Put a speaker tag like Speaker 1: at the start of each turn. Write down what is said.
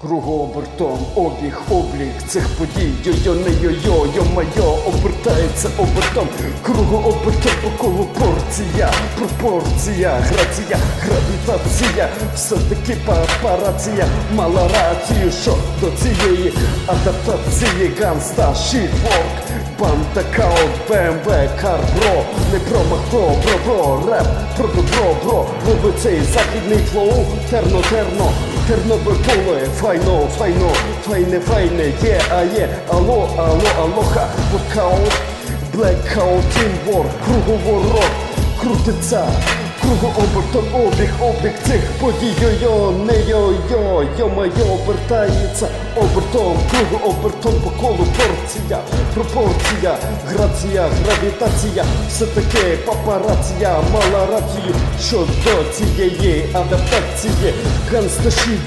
Speaker 1: Кругообертом обіг, облік цих подій. Йо-йо, не йо-йо, йо-майо, обертається обертом. Кругообертом по колу порція Пропорція, грація, гравітація. Все-таки папарація мала рацію, що до цієї адаптації Ганста, шітворк Банда каут, БМВ, карбро Не промах, бро, бро, бро, реп, про добро, бро. Роби цей західний флоу, терно, терно Тернопіль поле, файно, файно, файне, файне, є, а є, алло, алло, алоха, воркаут, блекаут, тімворк, круговорот, крутиться, кругообертом обіг, обіг цих подій, йо-йо, не йо-йо, йо-майо, обертається обертом, кругообертом по колу порція, пропорція, грація, гравітація, все таке папарація, мала рацію щодо цієї адаптації, гансташі